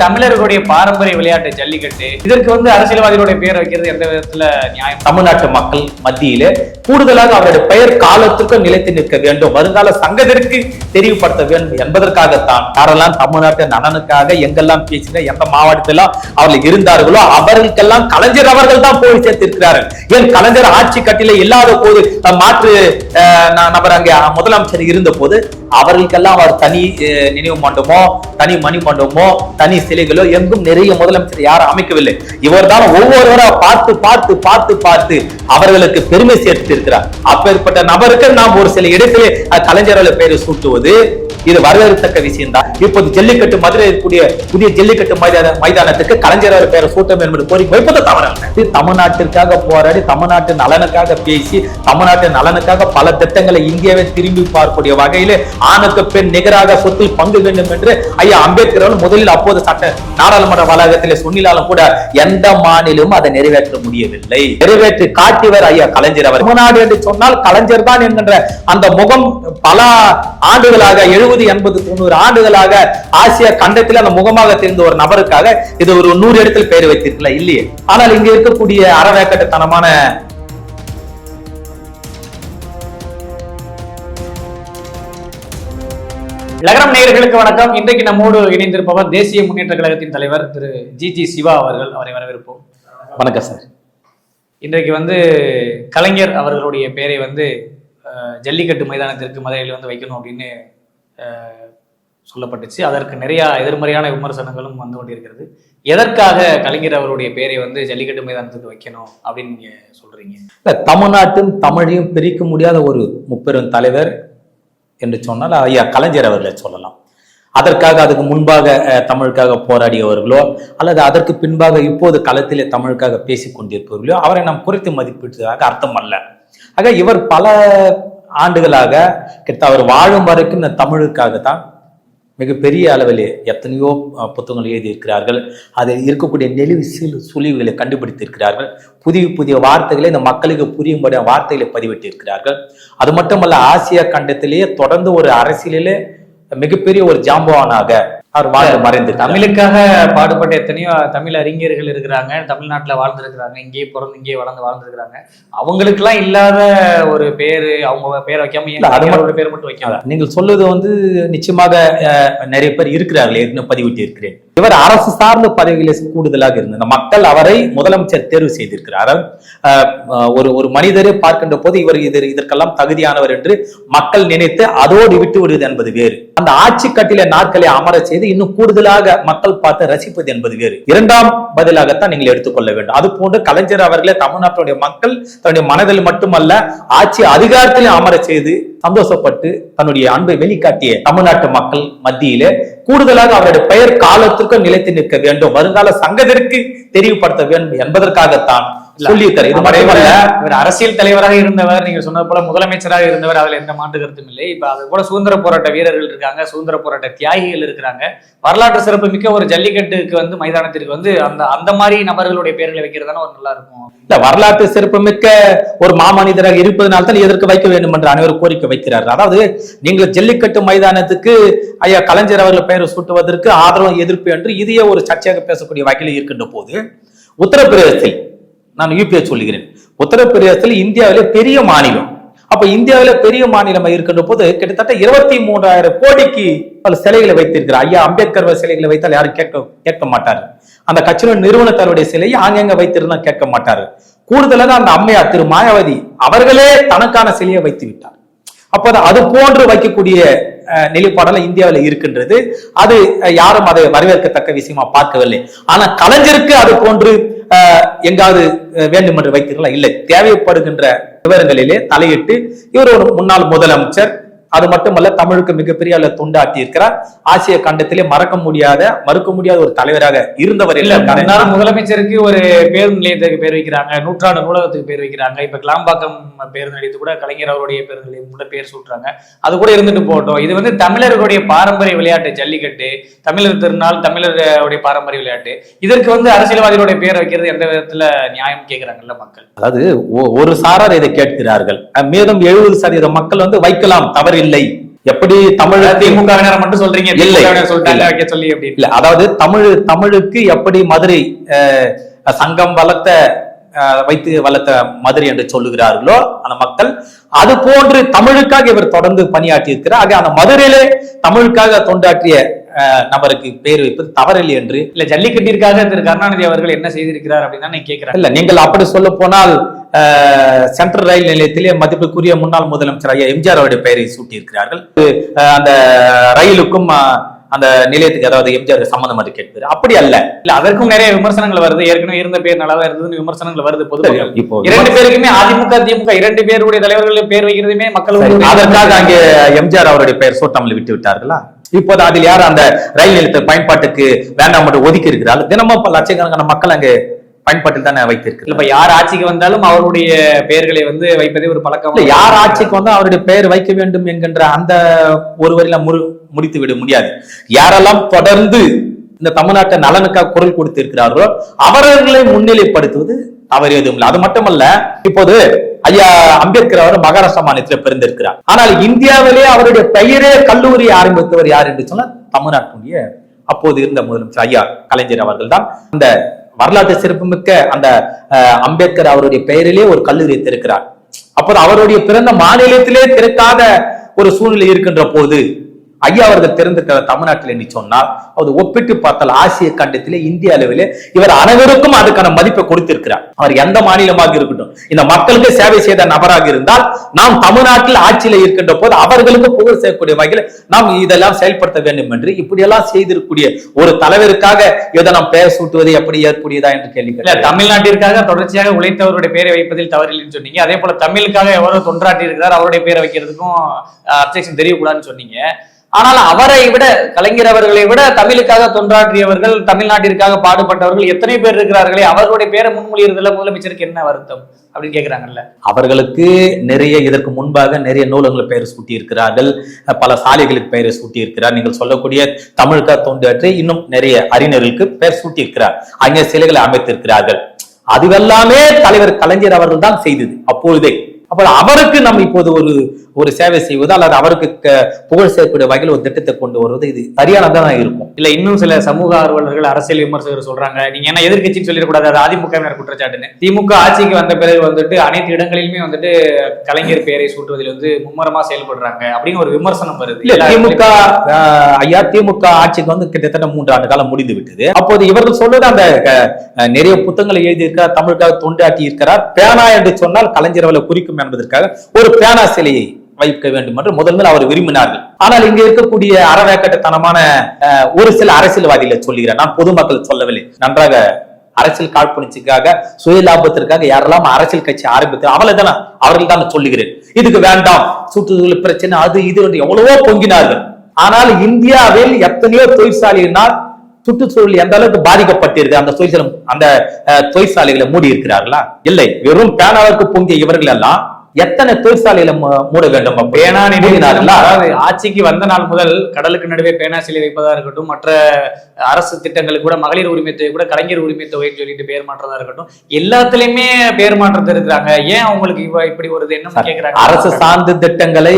தமிழர்களுடைய பாரம்பரிய விளையாட்டு ஜல்லிக்கட்டு. இதற்கு வந்து அரசியல்வாதிகளுடைய பெயர் வைக்கிறது எந்த விதத்துல நியாயம்? தமிழ்நாட்டு மக்கள் மத்தியில கூடுதலாக அவருடைய பெயர் காலத்துக்கும் நிலைத்து நிற்க வேண்டும். வருங்கால சங்கத்திற்கு தெரிவுபடுத்த வேண்டும் என்பதற்காகத்தான். யாரெல்லாம் தமிழ்நாட்டு நலனுக்காக எங்கெல்லாம் பேசின எந்த மாவட்டத்திலாம் அவர்கள் இருந்தார்களோ அவர்களுக்கெல்லாம் கலைஞர் அவர்கள் தான் போய் சேர்த்திருக்கிறார்கள். ஏன் கலைஞர் ஆட்சி கட்டில இல்லாத போது மாற்று நபர் அங்கே முதலமைச்சர் இருந்த போது அவர்களுக்கெல்லாம் அவர் தனி நினைவு மண்டபமோ தனி மணி மண்டபமோ தனி சிலைகளோ எங்கும் நிறைய முதலமைச்சர் யாரும் அமைக்கவில்லை. இவர் தான் ஒவ்வொருவரா பார்த்து பார்த்து பார்த்து பார்த்து அவர்களுக்கு பெருமை சேர்த்திருக்கிறார். அப்பேற்பட்ட நபருக்கு நாம் ஒரு சில இடத்திலே அஹ், பெயரை சூட்டுவது இது வரவேற்கத்தக்க விஷயம் தான் இப்போது ஜல்லிக்கட்டு மதுரை இருக்கக்கூடிய புதிய ஜல்லிக்கட்டு மைதான மைதானத்துக்கு கலைஞர் அவர் பெயரை சூட்ட வேண்டும் கோரிக்கை வைப்பது தவறல்ல இது தமிழ்நாட்டிற்காக போராடி தமிழ்நாட்டு நலனுக்காக பேசி தமிழ்நாட்டு நலனுக்காக பல திட்டங்களை இந்தியாவை திரும்பி பார்க்கக்கூடிய வகையில் ஆணுக்கு பெண் நிகராக சொத்தில் பங்கு வேண்டும் என்று ஐயா அம்பேத்கர் முதலில் அப்போது சட்ட நாடாளுமன்ற வளாகத்திலே சொன்னிலாலும் கூட எந்த மாநிலமும் அதை நிறைவேற்ற முடியவில்லை. நிறைவேற்றி காட்டியவர் ஐயா கலைஞர் அவர். தமிழ்நாடு என்று சொன்னால் கலைஞர் தான் என்கின்ற அந்த முகம் பல ஆண்டுகளாக எழுபது எண்பது தொண்ணூறு ஆண்டுகளாக ஆசிய கண்டத்தில் அந்த முகமாக தெரிந்த ஒரு நபருக்காக இது ஒரு நூறு இடத்தில் பெயர் வைத்திருக்கல இல்லையே. ஆனால் இங்க இருக்கக்கூடிய அறவேக்கட்டுத்தனமான லகரம் நேயர்களுக்கு வணக்கம். இன்றைக்கு நம்மோடு இணைந்திருப்பவர் தேசிய முன்னேற்ற கழகத்தின் தலைவர் திரு ஜி ஜி சிவா அவர்கள். அவரை வரவேற்போம். வணக்கம் சார். இன்றைக்கு வந்து கலைஞர் அவர்களுடைய பெயரை வந்து ஜல்லிக்கட்டு மைதானத்திற்கு மதுரையில் வந்து வைக்கணும் அப்படின்னு சொல்லப்பட்டுச்சு. அதற்கு நிறைய எதிர்மறையான விமர்சனங்களும் வந்து கொண்டிருக்கிறது. எதற்காக கலைஞர் அவருடைய பெயரை வந்து ஜல்லிக்கட்டு மைதானத்துக்கு வைக்கணும் அப்படின்னு நீங்க சொல்றீங்க? இல்ல, தமிழ்நாட்டும் தமிழையும் பிரிக்க முடியாத ஒரு முப்பெரும் தலைவர் என்று சொன்னால் ஐயா கலைஞர் அவர்களை சொல்லலாம். அதற்காக அதுக்கு முன்பாக தமிழுக்காக போராடியவர்களோ அல்லது அதற்கு பின்பாக இப்போது களத்திலே தமிழுக்காக பேசிக் கொண்டிருப்பவர்களோ அவரை நாம் குறைத்து மதிப்பிட்டதாக அர்த்தம் அல்ல ஆக இவர் பல ஆண்டுகளாக கிட்ட அவர் வாழும் வரைக்கும் இந்த தமிழுக்காக தான் மிகப்பெரிய அளவிலே எத்தனையோ புத்தகங்கள் எழுதியிருக்கிறார்கள். அதில் இருக்கக்கூடிய நெளிவு சிறு சுழிவுகளை கண்டுபிடித்திருக்கிறார்கள். புதிய புதிய வார்த்தைகளை இந்த மக்களுக்கு புரியும்படி வார்த்தைகளை பதிவிட்டிருக்கிறார்கள். அது மட்டுமல்ல ஆசிய கண்டத்திலேயே தொடர்ந்து ஒரு அரசியலிலே மிகப்பெரிய ஒரு ஜாம்பவானாக அவர் வாழ்ந்து மறைந்து தமிழுக்காக பாடுபட்ட எத்தனையோ தமிழ் அறிஞர்கள் இருக்கிறாங்க தமிழ்நாட்டுல வாழ்ந்திருக்கிறாங்க இங்கேயே பிறந்து இங்கேயே வளர்ந்து வாழ்ந்திருக்கிறாங்க. அவங்களுக்கெல்லாம் இல்லாத ஒரு பேரு அவங்க பேர் வைக்காம அது மட்டும் பேர் மட்டும் வைக்கலாம் நீங்கள் சொல்லுவது வந்து நிச்சயமாக நிறைய பேர் இருக்கிறார்கள் ஏற்கனவே பதிவிட்டு இருக்கிறேன். இவர் அரசு சார்ந்த பதவிகளில் கூடுதலாக இருந்தது. மக்கள் அவரை முதலமைச்சர் தேர்வு செய்திருக்கிறார். ஒரு ஒரு மனிதரை பார்க்கின்ற போது இவர் இது இதற்கெல்லாம் தகுதியானவர் என்று மக்கள் நினைத்து அதோடு விட்டு விடுவது என்பது வேறு. அந்த ஆட்சி கட்டில நாட்களை அமர செய்து இன்னும் கூடுதலாக மக்கள் பார்த்து ரசிப்பது என்பது வேறு. இரண்டாம் பதிலாகத்தான் நீங்கள் எடுத்துக்கொள்ள வேண்டும். அது போன்று கலைஞர் அவர்களே தமிழ்நாட்டுடைய மக்கள் தன்னுடைய மனதில் மட்டுமல்ல ஆட்சி அதிகாரத்திலே அமர செய்து சந்தோஷப்பட்டு தன்னுடைய அன்பை வெளிக்காட்டிய தமிழ்நாட்டு மக்கள் மத்தியிலே கூடுதலாக அவருடைய பெயர் காலத்திற்கு நிலைத்து நிற்க வேண்டும். வருங்கால சங்கத்திற்கு தெரியப்படுத்த வேண்டும் என்பதற்காகத்தான் சொல்லியிருக்காரு அரசியல் தலைவராக இருந்தவர் நீங்க சொன்னது போல முதலமைச்சராக இருந்தவர் அதுல எந்த மாற்று கருத்தும் இல்லை. இப்ப அது கூட சுதந்திர போராட்ட வீரர்கள் இருக்காங்க சுதந்திர போராட்ட தியாகிகள் இருக்கிறாங்க. வரலாற்று சிறப்பு மிக்க ஒரு ஜல்லிக்கட்டுக்கு வந்து மைதானத்திற்கு வந்து அந்த அந்த மாதிரி நபர்களுடைய பெயர்களை வைக்கிறதான ஒரு நல்லா இருக்கும். இல்ல வரலாற்று சிறப்புமிக்க ஒரு மாமனிதராக இருப்பதனால தான் எதற்கு வைக்க வேண்டும் என்று அனைவரும் கோரிக்கை வைக்கிறார்கள். அதாவது நீங்கள் ஜல்லிக்கட்டு மைதானத்துக்கு ஐயா கலைஞர் அவர்கள் பெயரை சூட்டுவதற்கு ஆதரவு எதிர்ப்பு என்று இதையே ஒரு சர்ச்சையாக பேசக்கூடிய வகையில் இருக்கின்ற போது உத்தரப்பிரதேசத்தில் நான் யூபிஐ சொல்லுகிறேன். உத்தரப்பிரதேசத்தில் இந்தியாவிலே பெரிய மாநிலம். அப்ப இந்தியாவில பெரிய மாநிலம் இருக்கின்ற போது கிட்டத்தட்ட இருபத்தி மூன்றாயிரம் கோடிக்கு பல சிலைகளை வைத்திருக்கிறார். ஐயா அம்பேத்கர் சிலைகளை வைத்தால் யாரும் கேட்க கேட்க மாட்டார் அந்த கட்சியின் நிறுவனத்தாருடைய சிலையை ஆங்கங்க வைத்திருந்தா கேட்க மாட்டாரு கூடுதலாக அந்த அம்மையார் திரு மாயாவதி அவர்களே தனக்கான சிலையை வைத்து விட்டார். அப்போது அது போன்று வைக்கக்கூடிய அஹ், நிலைப்பாடெல்லாம் இந்தியாவில் இருக்கின்றது. அது யாரும் அதை வரவேற்கத்தக்க விஷயமா பார்க்கவில்லை. ஆனா கலைஞருக்கு அது போன்று எங்காவது வேண்டும் என்று வைத்தீர்களா? இல்லை. தேவைப்படுகின்ற விவரங்களிலே தலையிட்டு இவர் ஒரு முன்னாள் முதலமைச்சர் அது மட்டுமல்ல தமிழுக்கு மிகப்பெரிய அளவு தொண்டாட்டி இருக்கிறார். ஆசிய கண்டத்திலே மறக்க முடியாத மறுக்க முடியாத ஒரு தலைவராக இருந்தவர் இல்ல. முதலமைச்சருக்கு ஒரு பேருந்து நிலையத்துக்கு பேர் வைக்கிறாங்க நூற்றாண்டு நூலகத்துக்கு பேர் வைக்கிறாங்க. இப்ப கிளாம்பாக்கம் பேருந்து நிலையத்துக்கு கூட கலைஞர் அவருடைய பேருந்து நிலையம் கூட பேர் சூட்டுறாங்க. அது கூட இருந்துட்டு போகட்டும் இது வந்து தமிழர்களுடைய பாரம்பரிய விளையாட்டு ஜல்லிக்கட்டு தமிழர் திருநாள் தமிழருடைய பாரம்பரிய விளையாட்டு. இதற்கு வந்து அரசியல்வாதிகளுடைய பேர் வைக்கிறது எந்த விதத்துல நியாயம் கேக்குறாங்கல்ல மக்கள்? அதாவது ஒரு சாரார் இதை கேட்கிறார்கள். மீதம் எழுபது சதவீத மக்கள் வந்து வைக்கலாம் தவறில்லை எப்படி தமிழ் திமுகவினர் மட்டும் சொல்றீங்க இல்லை. இல்லை. சொல்லி இல்ல. அதாவது தமிழ் தமிழுக்கு எப்படி மதுரை சங்கம் வளர்த்த வைத்து வளர்த்த மதுரை என்று சொல்லுகிறார்களோ அந்த மக்கள் அது போன்று தமிழுக்காக இவர் தொடர்ந்து பணியாற்றி இருக்கிறார் ஆக அந்த மதுரையிலே தமிழுக்காக தொண்டாற்றிய நபருக்கு பேர் வைப்பது தவறில்லை என்று இல்ல ஜல்லிக்கட்டிற்காக திரு கருணாநிதி அவர்கள் என்ன செய்திருக்கிறார் அப்படின்னு நான் கேட்கிறேன். இல்ல நீங்கள் அப்படி சொல்ல போனால் சென்ட்ரல் ரயில் நிலையத்திலே மதிப்புக்குரிய முன்னாள் முதலமைச்சர் ஐயா எம்ஜிஆர் அவருடைய பெயரை சூட்டியிருக்கிறார்கள். அந்த ரயிலுக்கும் அந்த நிலையத்துக்கு அதாவது எம்ஜிஆர் சம்பந்தம் அது கேட்பது. அப்படி அல்ல. இல்ல அதற்கும் நிறைய விமர்சனங்கள் வருது. ஏற்கனவே இருந்த பேர் நல்லா இருந்ததுன்னு விமர்சனங்கள் வருது பொதுவாக இப்போ இரண்டு பேருக்குமே அதிமுக திமுக இரண்டு பேருடைய தலைவர்கள் பேர் வைக்கிறதுமே மக்கள் அதற்காக அங்கே எம்ஜிஆர் அவருடைய பெயர் சூட்டாமல் விட்டு விட்டார்களா? இப்போது அதில் யார் அந்த ரயில் நிலையத்தை பயன்பாட்டுக்கு வேண்டாம் என்று ஒதுக்கி இருக்கிறார்கள்? தினமும் பல லட்சக்கணக்கான மக்கள் அங்கே பயன்பாட்டில் தானே வைத்திருக்கிறார்கள் இப்ப யார் ஆட்சிக்கு வந்தாலும் அவருடைய பெயர்களை வந்து வைப்பதே ஒரு பழக்கம். யார் ஆட்சிக்கு வந்து அவருடைய பெயர் வைக்க வேண்டும் என்கின்ற அந்த ஒரு வரியில முறு முடித்து விட முடியாது. யாரெல்லாம் தொடர்ந்து இந்த தமிழ்நாட்டு நலனுக்காக குரல் கொடுத்து இருக்கிறார்களோ அவர்களை முன்னிலைப்படுத்துவது தவறு எதுவும் இல்லை. அது மட்டுமல்ல இப்போது ஐயா அம்பேத்கர் அவர் மகாராஷ்டிரா மாநிலத்தில் பிறந்திருக்கிறார். ஆனால் இந்தியாவிலே அவருடைய பெயரே கல்லூரி ஆரம்பித்தவர் யார் என்று சொன்னால் தமிழ்நாட்டுடைய அப்போது இருந்த முதலமைச்சர் ஐயா கலைஞர் அவர்கள் தான் அந்த வரலாற்று சிறப்புமிக்க அந்த அஹ், அம்பேத்கர் அவருடைய பெயரிலே ஒரு கல்லூரி திறக்கிறார். அப்போது அவருடைய பிறந்த மாநிலத்திலே திறக்காத ஒரு சூழ்நிலை இருக்கின்ற போது ஐயா அவர்கள் திறந்திருக்கிற தமிழ்நாட்டில் என்று சொன்னால் அது ஒப்பிட்டு பார்த்தால் ஆசிய கண்டத்திலே இந்திய அளவிலே இவர் அனைவருக்கும் அதுக்கான மதிப்பை கொடுத்திருக்கிறார். அவர் எந்த மாநிலமாக இருக்கட்டும் இந்த மக்களுக்கு சேவை செய்த நபராக இருந்தால் நாம் தமிழ்நாட்டில் ஆட்சியில இருக்கின்ற போது அவர்களுக்கு புகழ் செய்யக்கூடிய வகையில் நாம் இதெல்லாம் செயல்படுத்த வேண்டும் என்று இப்படியெல்லாம் செய்திருக்கக்கூடிய ஒரு தலைவருக்காக இதை நாம் பெயர் சூட்டுவது எப்படி ஏற்புடையதா என்று கேள்வி. தமிழ்நாட்டிற்காக தொடர்ச்சியாக உழைத்தவருடைய பேரை வைப்பதில் தவறில்லைன்னு சொன்னீங்க. அதே போல தமிழுக்காக எவரோ தொன்றாட்டி இருக்கிறார் அவருடைய பேரை வைக்கிறதுக்கும் அப்செக்ஷன் தெரியக்கூடாதுன்னு சொன்னீங்க. ஆனால் அவரை விட கலைஞர் அவர்களை விட தமிழுக்காக தொன்றாற்றியவர்கள் தமிழ்நாட்டிற்காக பாடுபட்டவர்கள் எத்தனை பேர் இருக்கிறார்களே அவர்களுடைய பேரை முன்மொழியறதுல முதலமைச்சருக்கு என்ன வருத்தம் அப்படின்னு கேட்கிறாங்கல்ல அவர்களுக்கு நிறைய இதற்கு முன்பாக நிறைய நூலகங்கள் பெயர் சூட்டி இருக்கிறார்கள் பல சாலைகளுக்கு பெயரை சூட்டி இருக்கிறார் நீங்கள் சொல்லக்கூடிய தமிழுக்கா தோன்றியற்று இன்னும் நிறைய அறிஞர்களுக்கு பெயர் சூட்டி இருக்கிறார் அங்கே சிலைகளை அமைத்திருக்கிறார்கள். அதுவெல்லாமே தலைவர் கலைஞர் அவர்கள் தான் செய்தது அப்பொழுதே. அப்ப அவருக்கு நம்ம இப்போது ஒரு ஒரு சேவை செய்வது அல்லது அவருக்கு புகழ் சேர்க்கக்கூடிய வகையில் ஒரு திட்டத்தை கொண்டு வருவது. இது சரியானதான் இருக்கும். இல்ல இன்னும் சில சமூக ஆர்வலர்கள் அரசியல் விமர்சகர் சொல்றாங்க நீங்க என்ன எதிர்க்கட்சின்னு சொல்லிடக்கூடாது அது அதிமுகவினர் குற்றச்சாட்டுன்னு. திமுக ஆட்சிக்கு வந்த பிறகு வந்துட்டு அனைத்து இடங்களிலுமே வந்துட்டு கலைஞர் பெயரை சூட்டுவதில் வந்து மும்முரமா செயல்படுறாங்க அப்படின்னு ஒரு விமர்சனம் வருது. இல்ல திமுக ஐயா திமுக ஆட்சிக்கு வந்து கிட்டத்தட்ட மூன்று ஆண்டு காலம் முடிந்து விட்டது. அப்போது இவர்கள் சொல்வது அந்த நிறைய புத்தகங்களை எழுதியிருக்கிறார் தமிழுக்காக தொண்டாட்டி இருக்கிறார். பேனா என்று சொன்னால் கலைஞர் குறிக்கும் என்பதற்காக ஒரு பேனா சிலையை வைக்க வேண்டும் என்று முதல் அவர் விரும்பினார்கள். ஆனால் இங்க இருக்கக்கூடிய அறவேக்கட்டத்தனமான ஒரு சில அரசியல்வாதிகளை சொல்லுகிறேன் நான் பொதுமக்கள் சொல்லவில்லை. நன்றாக அரசியல் காழ்ப்புணர்ச்சிக்காக சுய லாபத்திற்காக யாரெல்லாம் அரசியல் கட்சி ஆரம்பித்து அவளை தானே அவர்கள் தான் சொல்லுகிறேன். இதுக்கு வேண்டாம். சுற்றுச்சூழல் பிரச்சனை அது இது என்று எவ்வளவோ பொங்கினார்கள். ஆனால் இந்தியாவில் எத்தனையோ தொழிற்சாலையினால் சுற்றுச்சூழல் எந்த அளவுக்கு பாதிக்கப்பட்டிருக்கு அந்த தொழிற்சாலை அந்த தொழிற்சாலைகளை மூடி இருக்கிறார்களா இல்லை. வெறும் பேனாவிற்கு பொங்கிய இவர்கள் எல்லாம் எத்தனை தொழிற்சாலைகளை மூ- மூட வேண்டும்? பேனா? அதாவது ஆட்சிக்கு வந்த நாள் முதல் கடலுக்கு நடுவே பேனா சிலை வைப்பதா இருக்கட்டும் மற்ற அரசு திட்டங்களுக்கு கூட மகளிர் உரிமை தொகை கூட கலைஞர் உரிமை தொகைன்னு சொல்லிட்டு பேர் மாற்றதா இருக்கட்டும் எல்லாத்துலயுமே பேர் மாற்றத்தை இருக்கிறாங்க ஏன் அவங்களுக்கு இவ இப்படி ஒரு என்ன கேக்குறாங்க அரசு சார்ந்த திட்டங்களை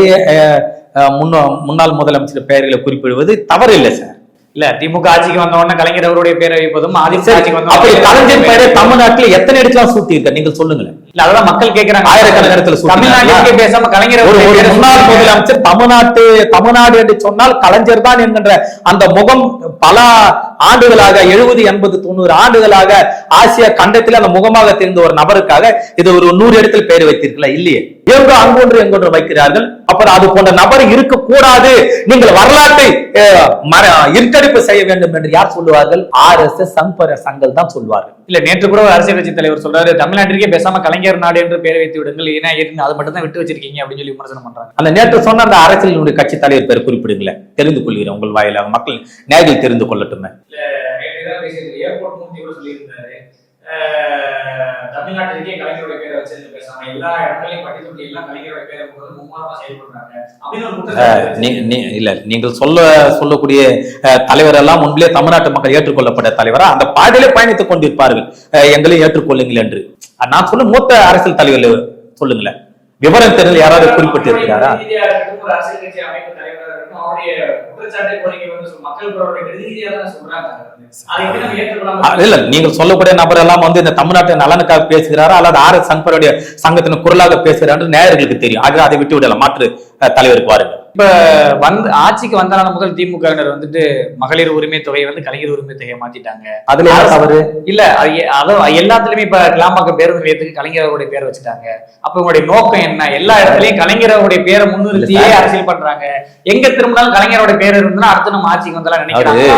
முன்னாள் முதலமைச்சர் பெயர்களை குறிப்பிடுவது தவறு இல்லை சார் இல்ல திமுக ஆட்சிக்கு வந்த உடனே கலைஞர் அவருடைய பேரை வைப்பதும் அதிமுக ஆட்சிக்கு வந்த அப்படி கலைஞர் பெயரை தமிழ்நாட்டில் எத்தனை இடத்துல சூட்டி இருக்க நீங்கள் சொல்லுங்களேன். இல்ல அதெல்லாம் மக்கள் கேக்குறாங்க. ஆயிரக்கணக்கான இடத்துல? தமிழ்நாட்டிற்கே பேசாம கலைஞர் பேரை முன்னாள் முதலமைச்சர் தமிழ்நாட்டு தமிழ்நாடு என்று சொன்னால் கலைஞர் தான் என்கின்ற அந்த முகம் பல ஆண்டுகளாக எழுபது எண்பது தொண்ணூறு ஆண்டுகளாக ஆசிய கண்டத்தில் அந்த முகமாக தெரிந்த ஒரு நபருக்காக இது ஒரு நூறு இடத்தில் பெயர் வைத்தீர்களா? இல்லையே. எங்கோ அங்கொன்று எங்கொன்று வைக்கிறார்கள். அப்புறம் அது போன்ற நபர் இருக்கக்கூடாது. நீங்கள் வரலாற்றை இருக்கடிப்பு செய்ய வேண்டும் என்று யார் சொல்லுவார்கள்? ஆர் எஸ் எஸ் சம்பர சங்கல் தான் சொல்வார்கள். இல்ல நேற்று கூட ஒரு அரசியல் கட்சி தலைவர் சொல்றாரு தமிழ்நாட்டிற்கே பேசாம கலைஞர் நாடு என்று பேரை வைத்து விடுங்கள். ஏன்னா ஏன் அதை மட்டும் தான் விட்டு வச்சிருக்கீங்க அப்படின்னு சொல்லி விமர்சனம் பண்றாங்க. அந்த நேற்று சொன்ன அந்த அரசியலினுடைய கட்சி தலைவர் பேர் குறிப்பிடுங்களேன். தெரிந்து கொள்கிறேன் உங்கள் வாயிலாக. மக்கள் நேரில் தெரிந்து கொள்ளட்டுமே. ஏர்போர்ட் மூர்த்தி கூட சொல்லியிருந்தாரு. தமிழ்நாட்டிற்கே கலைஞருடைய பேரை வச்சிருந்து பேசாம எல்லா இடங்களையும் பட்டி தொட்டி எல்லாம் கலைஞருடைய பேரை போட்டு மும்மாரமா செயல்படுறாங்க இல்ல நீங்கள் சொல்ல சொல்லக்கூடிய தலைவர் எல்லாம் முன்பே தமிழ்நாட்டு மக்கள் ஏற்றுக்கொள்ளப்பட்ட தலைவரா? அந்த பாதையிலே பயணித்துக் கொண்டிருப்பார்கள். எங்களையும் ஏற்றுக்கொள்ளுங்கள் என்று. நான் சொல்ல மூத்த அரசியல் தலைவர்கள் சொல்லுங்களேன். விவரம் தெரியல யாராவது குறிப்பிட்டு இருக்கிறாரா ரீதியா இருக்கட்டும், ஒரு அரசியல் கட்சி அமைப்பு தலைவரா அவருடைய குற்றச்சாட்டை கோரிக்கை வந்து மக்கள் பிரதிநிதியா தான் சொல்றாங்க. இல்ல சொல்லக்கூடிய நபர் எல்லாம் வந்து இந்த தமிழ்நாட்டு நலனுக்காக பேசுகிறாரா? அல்லது ஆர் எஸ் சங்கருடைய சங்கத்தின் குரலாக பேசுகிறாரு? நேயர்களுக்கு தெரியும். ஆக அதை விட்டு விடலாம் மாற்று தலைவருக்கு பாருங்க இப்ப வந்து ஆட்சிக்கு வந்தனால முதல் திமுகவினர் வந்துட்டு மகளிர் உரிமை தொகையை வந்து கலைஞர் உரிமை தொகையை மாத்திட்டாங்க. அதுல தவறு? இல்ல அது எல்லாத்துலயுமே இப்ப கிளாம்பாக்கம் பேருந்து நிலையத்துக்கு கலைஞர் அவருடைய பேர் வச்சுட்டாங்க. அப்ப உங்களுடைய நோக்கம் என்ன? எல்லா இடத்துலயும் கலைஞர் அவருடைய பேரை முன்னிறுத்தியே அரசியல் பண்றாங்க. எங்க திரும்பினாலும் கலைஞரோட பேர் இருந்தா அடுத்து நம்ம ஆட்சிக்கு வந்தாலும் நினைக்கிறாங்க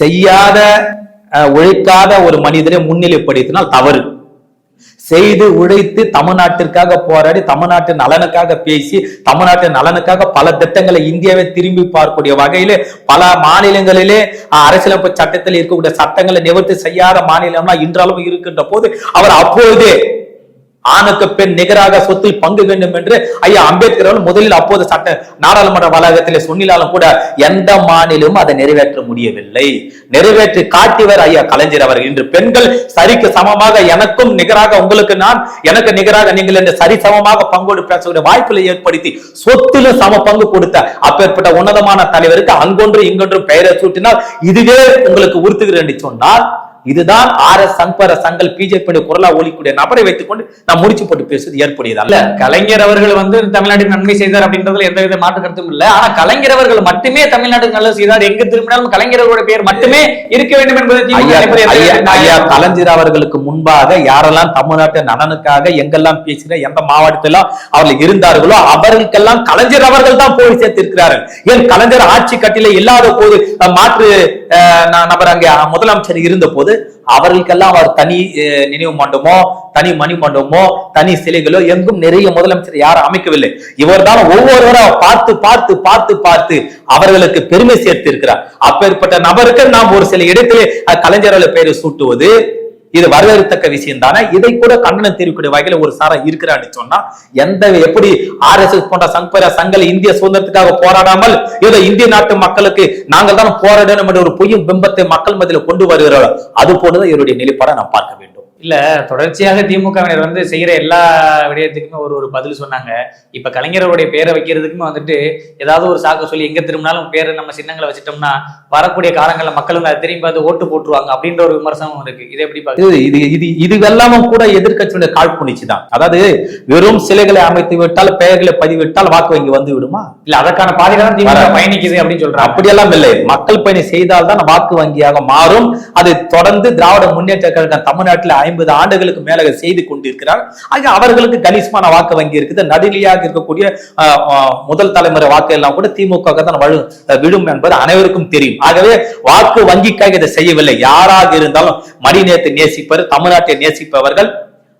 செய்யாத உழைக்காத ஒரு மனிதனை முன்னிலைப்படுத்தினால் தவறு. செய்து உழைத்து தமிழ்நாட்டிற்காக போராடி தமிழ்நாட்டு நலனுக்காக பேசி தமிழ்நாட்டு நலனுக்காக பல திட்டங்களை இந்தியாவை திரும்பி பார்க்கக்கூடிய வகையிலே பல மாநிலங்களிலே அரசியலமைப்பு சட்டத்தில் இருக்கக்கூடிய சட்டங்களை நிவர்த்தி செய்யாத மாநிலம்னா இன்றளவும் இருக்கின்ற போது அவர் அப்பொழுதே ஆணுக்கு பெண் நிகராக சொத்தில் பங்கு வேண்டும் என்று ஐயா அம்பேத்கர் அவர்கள் முதலில் அப்போது சட்ட நாடாளுமன்ற வளாகத்திலே சொன்னினாலும் கூட எந்த மாநிலமும் அதை நிறைவேற்ற முடியவில்லை. நிறைவேற்றி காட்டியவர் ஐயா கலைஞர் அவர்கள். இன்று பெண்கள் சரிக்கு சமமாக எனக்கும் நிகராக உங்களுக்கு நான் எனக்கு நிகராக நீங்கள் என்று சரி சமமாக பங்கோடு பேசக்கூடிய வாய்ப்புகளை ஏற்படுத்தி சொத்திலும் சம பங்கு கொடுத்த அப்பேற்பட்ட உன்னதமான தலைவருக்கு அங்கொன்று இங்கொன்றும் பெயரை சூட்டினால் இதுவே உங்களுக்கு உறுத்துகிறேன் என்று சொன்னால் இதுதான் ஆர் எஸ் சங்கர சங்கல் பிஜேபி குரலா ஒலிக்கூடிய நபரை வைத்துக் கொண்டு நான் முடிச்சு போட்டு பேசுவது ஏற்புடையதல்ல. இல்ல கலைஞர் அவர்கள் வந்து தமிழ்நாட்டுக்கு நன்மை செய்தார் அப்படின்றதுல எந்த வித மாற்று கருத்தும் இல்ல. ஆனா கலைஞர் அவர்கள் மட்டுமே தமிழ்நாட்டுக்கு நல்லது செய்தார். எங்க திரும்பினாலும் கலைஞர்களுடைய பேர் மட்டுமே இருக்க வேண்டும் என்பது ஐயா? கலைஞர் அவர்களுக்கு முன்பாக யாரெல்லாம் தமிழ்நாட்டு நலனுக்காக எங்கெல்லாம் பேசின எந்த மாவட்டத்திலும் அவர்கள் இருந்தார்களோ அவர்களுக்கெல்லாம் கலைஞர் அவர்கள் தான் போய் சேர்த்திருக்கிறார்கள். ஏன் கலைஞர் ஆட்சி கட்டில இல்லாத போது மாற்று நபர் அங்கே முதலமைச்சர் இருந்த போது அவர்களுக்கெல்லாம் அவர் தனி நினைவு மண்டபமோ தனி மணி மண்டபமோ தனி சிலைகளோ எங்கும் நிறைய முதலமைச்சர் யாரும் அமைக்கவில்லை. இவர்தான் ஒவ்வொருவரும் பார்த்து பார்த்து பார்த்து பார்த்து அவர்களுக்கு பெருமை சேர்த்து இருக்கிறார் அப்பேற்பட்ட நபருக்கு நாம் ஒரு சில இடத்திலே கலைஞர்கள் பெயரை சூட்டுவது இது வரவேற்கத்தக்க விஷயம் தானே? இதை கூட கண்டனம் தெரிவிக்கக்கூடிய வகையில ஒரு சாரா இருக்கிறான்னு சொன்னா எந்த எப்படி ஆர் எஸ் எஸ் போன்ற சங்கர சங்கல் இந்திய சுதந்திரத்துக்காக போராடாமல் ஏதோ இந்திய நாட்டு மக்களுக்கு நாங்கள் தான் போராடணும் என்ற ஒரு பொய்யும் பிம்பத்தை மக்கள் மத்தியில் கொண்டு வருகிறார்கள்? அது போலதான் இவருடைய நிலைப்பாடை நான் பார்க்க வேண்டும். இல்ல தொடர்ச்சியாக திமுகவினர் வந்து செய்யற எல்லா விடயத்துக்குமே ஒரு ஒரு பதில் சொன்னாங்க. இப்ப கலைஞருடைய பேரை வைக்கிறதுக்குமே வந்துட்டு ஏதாவது ஒரு சாக்க சொல்லி எங்க திரும்பினாலும் பேரை நம்ம சின்னங்களை வச்சிட்டோம்னா வரக்கூடிய காலங்கள்ல மக்கள் வந்து அதை திரும்பி பார்த்து ஓட்டு போட்டுருவாங்க அப்படின்ற ஒரு விமர்சனம் இருக்கு. இதை எப்படி பாக்குறீங்க இது இது இது எல்லாமும் கூட எதிர்க்கட்சியுடைய காழ்ப்புணிச்சு தான். அதாவது வெறும் சிலைகளை அமைத்து விட்டால் பெயர்களை பதிவிட்டால் வாக்கு வங்கி வந்து விடுமா? இல்ல அதற்கான பாதையில தான் திமுக பயணிக்குது அப்படின்னு சொல்றாங்க. அப்படியெல்லாம் இல்லை. மக்கள் பணி செய்தால் தான் வாக்கு வங்கியாக மாறும். அதை தொடர்ந்து திராவிட முன்னேற்ற கழகம் தமிழ்நாட்டில் ஐம்பது ஆண்டுகளுக்கு மேல செய்து கொண்டிருக்கிறார். ஆக அவர்களுக்கு கணிசமான வாக்கு வங்கி இருக்குது. நடுநிலையாக இருக்கக்கூடிய முதல் தலைமுறை வாக்கு எல்லாம் கூட திமுக தான் வழு- விழும் என்பது அனைவருக்கும் தெரியும். ஆகவே வாக்கு வங்கிக்காக இதை செய்யவில்லை. யாராக இருந்தாலும் மணிநேயத்தை நேசிப்பவர் தமிழ்நாட்டை நேசிப்பவர்கள்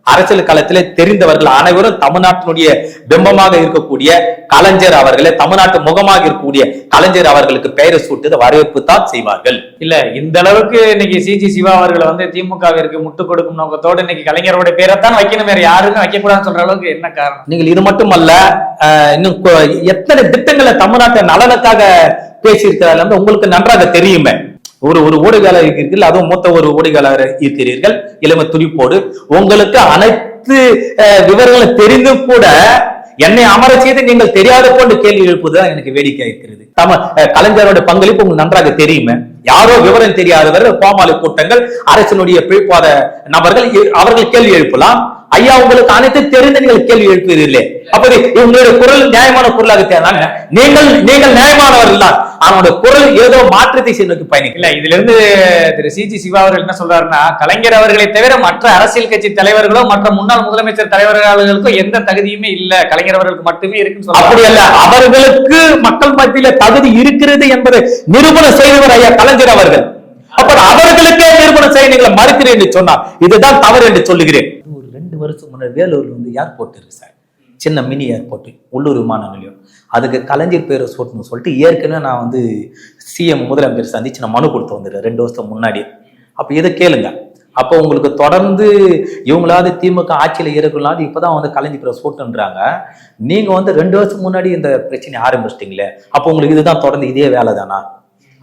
அரசியல் களத்திலே தெரிந்தவர்கள் அனைவரும் தமிழ்நாட்டினுடைய பிம்பமாக இருக்கக்கூடிய கலைஞர் அவர்களே தமிழ்நாட்டு முகமாக இருக்கக்கூடிய கலைஞர் அவர்களுக்கு பெயரை சூட்டுத வரவேற்பு தான் செய்வார்கள். இல்ல இந்த அளவுக்கு இன்னைக்கு சிஜி சிவா அவர்களை வந்து திமுகவிற்கு முட்டு கொடுக்கும் நோக்கத்தோட இன்னைக்கு கலைஞரோட பேரைத்தான் வைக்கணும் வேற யாருமே வைக்க கூடாதுன்னு சொல்ற அளவுக்கு என்ன காரணம்? நீங்கள் இது மட்டுமல்ல இன்னும் எத்தனை திட்டங்களை தமிழ்நாட்டு நலனுக்காக பேசியிருக்கிறார்கள் உங்களுக்கு நன்றாக தெரியுமே. ஒரு ஒரு ஊடகாளர் இருக்கிறீர்கள் அதுவும் மூத்த ஒரு ஊடகாளர் இருக்கிறீர்கள். இளம துடிப்போடு. உங்களுக்கு அனைத்து விவரங்களும் தெரிந்தும் கூட என்னை அமர செய்து நீங்கள் தெரியாத போன்று கேள்வி எழுப்புவதுதான் எனக்கு வேடிக்கை இருக்கிறது. தம அஹ், கலைஞரோட பங்களிப்பு உங்களுக்கு நன்றாக தெரியுமே? யாரோ விவரம் தெரியாதவர்கள் கோமாளி கூட்டங்கள் அரசினுடைய பிழைப்பாத நபர்கள் அவர்கள் கேள்வி எழுப்பலாம். ஐயா உங்களுக்கு அனைத்து தெரிந்து நீங்கள் கேள்வி எழுப்புகிறீர்களே. அப்படி உங்களுடைய குரல் நியாயமான குரலாக தேவை நீங்கள் நீங்கள் நியாயமானவர்கள் தான் அவனுடைய குரல் ஏதோ மாற்று திசை நோக்கி பயணிக்கல இல்ல இதுல இருந்து திரு சிஜி சிவா அவர்கள் என்ன சொல்றாருன்னா கலைஞர் அவர்களை தவிர மற்ற அரசியல் கட்சி தலைவர்களோ மற்ற முன்னாள் முதலமைச்சர் தலைவர்களுக்கும் எந்த தகுதியுமே இல்ல. கலைஞர் அவர்களுக்கு மட்டுமே இருக்குன்னு அப்படி அல்ல அவர்களுக்கு மக்கள் மத்தியில தகுதி இருக்கிறது என்பதை நிரூபணம் செய்தவர் ஐயா கலைஞர் அவர்கள். அப்ப அவர்களுக்கே நிரூபணம் செய்ய நீங்கள் மறுக்கிறேன் என்று சொன்னார் இதுதான் தவறு என்று சொல்லுகிறேன். வருஷம் முன்னாடி வேலூர்ல வந்து ஏர்போர்ட் இருக்கு சார். சின்ன மினி ஏர்போர்ட் உள்ளூர் விமான நிலையம். அதுக்கு கலைஞர் பேரை சூட்டணும்னு சொல்லிட்டு ஏற்கனவே நான் வந்து சிஎம் முதலமைச்சர் சந்திச்சு நான் மனு கொடுத்து வந்துடுறேன் ரெண்டு வருஷத்துக்கு முன்னாடி. அப்ப இதை கேளுங்க. அப்போ உங்களுக்கு தொடர்ந்து இவங்களாவது திமுக ஆட்சியில் இருக்கலாது இப்பதான் வந்து கலைஞர் பேரை சூட்டுன்றாங்க நீங்க வந்து ரெண்டு வருஷம் முன்னாடி இந்த பிரச்சனை ஆரம்பிச்சிட்டீங்களே அப்போ உங்களுக்கு இதுதான் தொடர்ந்து இதே வேலை தானா?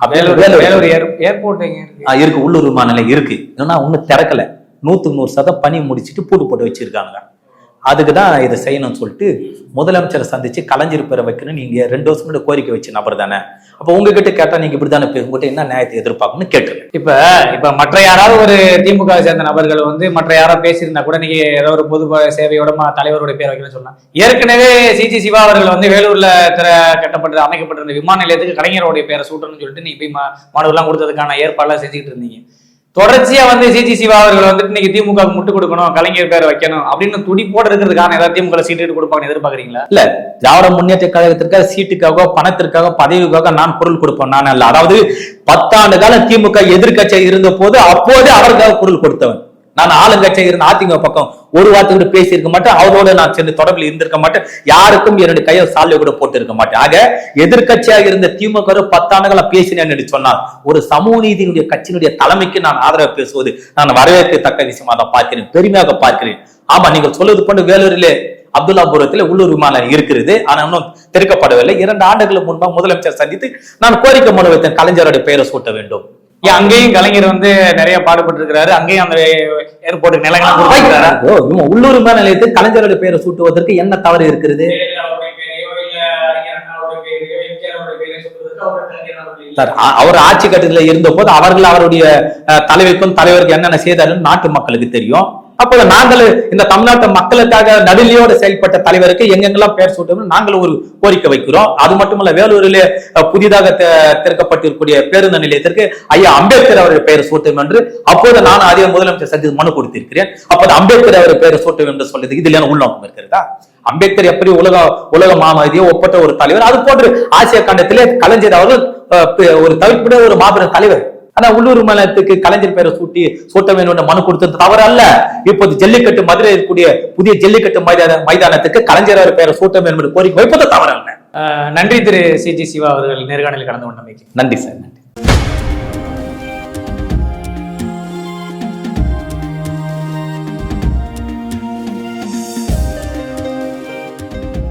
வேலூர் வேலூர் வேலூர் ஏர்- ஏர்போர்ட் இருக்கு? உள்ளூர் விமான நிலையம் இருக்கு. ஏன்னா ஒன்றும் திறக்கல. நூற்று நூறு சதம் பணி முடிச்சிட்டு பூட்டு போட்டு வச்சுருக்காங்க. அதுக்கு தான் இதை செய்யணும்னு சொல்லிட்டு முதலமைச்சரை சந்திச்சு கலைஞர் பெற வைக்கணும் நீங்கள் ரெண்டு வருஷம் முன்னாடி கோரிக்கை வச்ச நபர் தானே. அப்போ உங்ககிட்ட கேட்டால் நீங்கள் இப்படி தானே உங்ககிட்ட என்ன நியாயத்தை எதிர்பார்க்கணும்னு கேட்டுருங்க. இப்போ இப்போ மற்ற யாராவது ஒரு திமுக சேர்ந்த நபர்கள் வந்து மற்ற யாராவது பேசியிருந்தா கூட நீங்கள் ஏதோ ஒரு பொது சேவையோட ம- தலைவருடைய பேர் வைக்கணும்னு சொல்லலாம். ஏற்கனவே சிஜி சிவா அவர்கள் வந்து வேலூரில் திற கட்டப்பட்டு அமைக்கப்பட்டிருந்த விமான நிலையத்துக்கு கலைஞருடைய பேரை சூட்டணும்னு சொல்லிட்டு நீங்கள் போய் மனுவெல்லாம் கொடுத்ததுக்கான ஏற்பாடெல்லாம் செஞ்சுக்கிட்டு இருந்தீங்க. தொடர்ச்சியா வந்து சிஜி சிவா அவர்கள் வந்துட்டு இன்னைக்கு திமுக முட்டு கொடுக்கணும் கலைஞர் பேர் வைக்கணும் அப்படின்னு துடிப்போட இருக்கிறதுக்கான ஏதாவது திமுக சீட்டு கொடுப்பாங்கன்னு எதிர்பார்க்கறீங்களா? திராவிட முன்னேற்ற கழகத்திற்காக சீட்டுக்காக பணத்திற்காக பதவிக்காக நான் குரல் கொடுப்பேன். நான் அல்ல. அதாவது பத்தாண்டு கால திமுக எதிர்க்கட்சியாக இருந்த போது அப்போதே அவருக்காக குரல் கொடுத்தவன். நான் ஆளுங்கட்சியாக இருந்த அதிமுக பக்கம் ஒரு வார்த்தை கூட பேசியிருக்க மாட்டேன். அவரோட நான் சென்று தொடர்பில் இருந்திருக்க மாட்டேன். யாருக்கும் என்னுடைய கையை சால்வை கூட போட்டிருக்க மாட்டேன். ஆக எதிர்க்கட்சியாக இருந்த திமுக ஒரு பத்தாண்டுகளா பேசினேன் என்று சொன்னால் ஒரு சமூக நீதியினுடைய கட்சியினுடைய தலைமைக்கு நான் ஆதரவு பேசுவது நான் வரவேற்கத்தக்க விஷயமா தான் பார்க்கிறேன். பெருமையாக பார்க்கிறேன். ஆமா நீங்கள் சொல்வது போன்று வேலூரிலே அப்துல்லாபுரத்தில் உள்ளூர் விமானம் இருக்கிறது. ஆனா இன்னும் திறக்கப்படவில்லை இரண்டு ஆண்டுகளுக்கு முன்பாக முதலமைச்சர் சந்தித்து நான் கோரிக்கை மனு வைத்தேன் கலைஞருடைய பெயரை சூட்ட வேண்டும். அங்கேயும் கலைஞர் வந்து நிறைய பாடுபட்டு இருக்காரு அங்கேயும் அந்த ஏர்போர்ட்டுக்கு கொடுத்திருக்காரா? இவன் உள்ளூர் விமான நிலையத்தில் கலைஞருடைய பெயரை சூட்டுவதற்கு என்ன தவறு இருக்கிறது? அவர் ஆட்சி கட்டத்தில் இருந்த போது அவர்கள் அவருடைய தலைவருக்கும் தலைவருக்கு என்னென்ன செய்தாருன்னு நாட்டு மக்களுக்கு தெரியும். அப்போது நாங்கள் இந்த தமிழ்நாட்டு மக்களுக்காக நடுநிலையோடு செயல்பட்ட தலைவருக்கு எங்கெங்கெல்லாம் பெயர் சூட்டணும் நாங்கள் ஒரு கோரிக்கை வைக்கிறோம். அது மட்டுமல்ல வேலூரிலே புதிதாக திறக்கப்பட்டிருக்கூடிய திறக்கப்பட்டிருக்கக்கூடிய பேருந்து நிலையத்திற்கு ஐயா அம்பேத்கர் அவருடைய பெயர் சூட்டும் என்று அப்போது நான் அதே முதலமைச்சர் சந்தித்து மனு கொடுத்திருக்கிறேன். அப்போது அம்பேத்கர் அவர் பெயர் சூட்டும் என்று சொல்லுது இதுல உள்நோக்கம் இருக்கிறதா? அம்பேத்கர் எப்படி உலக உலக மாமதியை ஒப்பற்ற ஒரு தலைவர்? அது போன்று ஆசிய கண்டத்திலே கலைஞர் அவர்கள் ஒரு தவிர்ப்பிட ஒரு மாபெரும் தலைவர். ஆனா உள்ளூர் மாநிலத்துக்கு கலைஞர் பேரை சூட்டி சூட்ட வேண்டும் என்ற மனு கொடுத்தது தவறு அல்ல இப்போது ஜல்லிக்கட்டு மதுரை இருக்கக்கூடிய புதிய ஜல்லிக்கட்டு மைதான மைதானத்துக்கு கலைஞர் பெயரை சூட்ட வேண்டும் என்று கோரிக்கை வைப்பது தவறு அல்ல நன்றி திரு சிஜி சிவா அவர்கள் நேர்காணலில் கலந்து கொண்டமைக்கு. நன்றி சார் நன்றி.